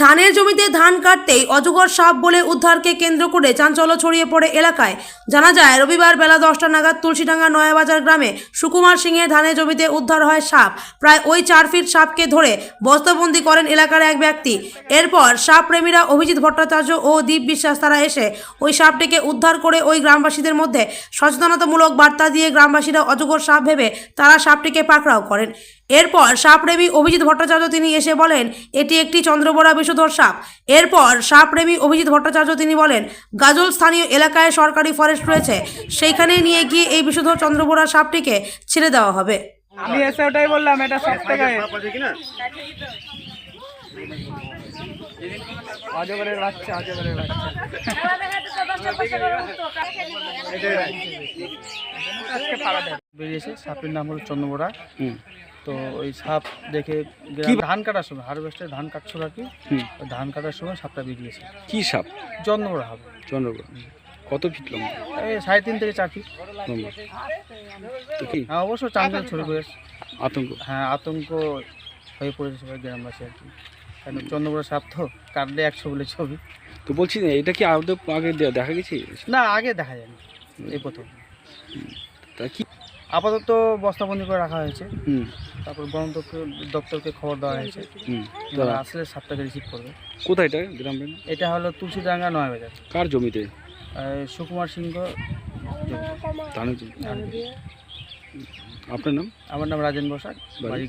ধানের জমিতে ধান কাটতেই অজগর সাপ বলে উদ্ধারকে কেন্দ্র করে চাঞ্চল্য ছড়িয়ে পড়ে এলাকায়। জানা যায়, রবিবার বেলা দশটা নাগাদ তুলসীডাঙ্গা নয়াবাজার গ্রামে সুকুমার সিংয়ের ধানের জমিতে উদ্ধার হয় সাপ। প্রায় ওই চার ফিট সাপকে ধরে বস্তাবন্দি করেন এলাকার এক ব্যক্তি। এরপর সাপ প্রেমীরা অভিজিৎ ভট্টাচার্য ও দীপ বিশ্বাস তারা এসে ওই সাপটিকে উদ্ধার করে ওই গ্রামবাসীদের মধ্যে সচেতনতামূলক বার্তা দিয়ে গ্রামবাসীরা অজগর সাপ ভেবে তারা সাপটিকে পাকড়াও করেন। এরপর সাপপ্রেমী অভিজিৎ ভট্টাচার্য তিনি এসে বলেন, এটি একটি চন্দ্রবোড়া বিষধর সাপ। এরপর সাপপ্রেমী অভিজিৎ ভট্টাচার্য তিনি বলেন, গাজল স্থানীয় এলাকায় সরকারি ফরেস্ট রয়েছে সেইখানে নিয়ে গিয়ে এই বিষধর চন্দ্রবোড়া সাপটিকে ছেড়ে দেওয়া হবে। আমি এসে ওটাই বললাম, এটা সব থেকে। বাচ্চা বাচ্চা। বেরিয়েছে সাপের নাম হলো চন্দ্রবোড়া তো ওই সাপ দেখে ধান কাটার সময় হারভেস্টে ধান কাটছিল আর কি ধান কাটার সময় সাপটা বেরিয়েছে। কি সাপ? চন্দ্রবোড়া হবে। চন্দ্রপুর কত ফিট লম্বা? এই সাড়ে তিন থেকে চার ফিট লম্বা। তো কি? হ্যাঁ অবশ্য চাঙ্গেল ছড়ে পড়েছে আতঙ্ক? হ্যাঁ আতঙ্ক হয়ে পড়েছে সবাই গ্রামবাসী আর কি। কেন চন্দ্রবোড়া সাপ তো কাটলে একশো বলে ছবি। তো বলছি না, এটা কি আদৌ আগে দে- দেখা গেছে? না আগে দেখা যায়নি এই প্রথম। তা কি? আপাতত বস্তাবন্দি করে রাখা হয়েছে। হুম। তারপর বন দপ্তর দপ্তরকে খবর দেওয়া হয়েছে। হুম। তারা তারা আসলে সাপটাকে রিসিভ করবে। কোথায় এটা? গ্রাম? এটা হলো তুলসীডাঙ্গা নয় বাজার। কার জমিতে? সুকুমার সিংহ জমি। ধানের জমি। আপনার নাম? আমার নাম রাজেন বসাক বাড়ি?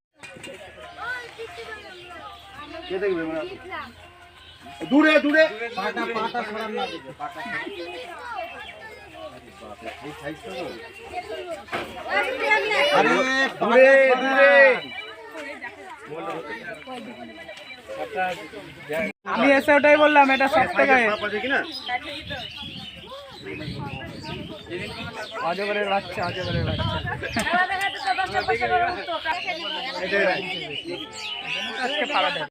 দূরে দূরে। দূরে দূরে। আমি এসে ওটাই বললাম এটা সব থেকে অজগরের বাচ্চা অজগরের বাচ্চা। আজকে পাড়া দেয়।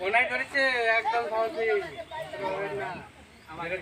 ওনাই ধরেছে একদম সহজে না আমাদের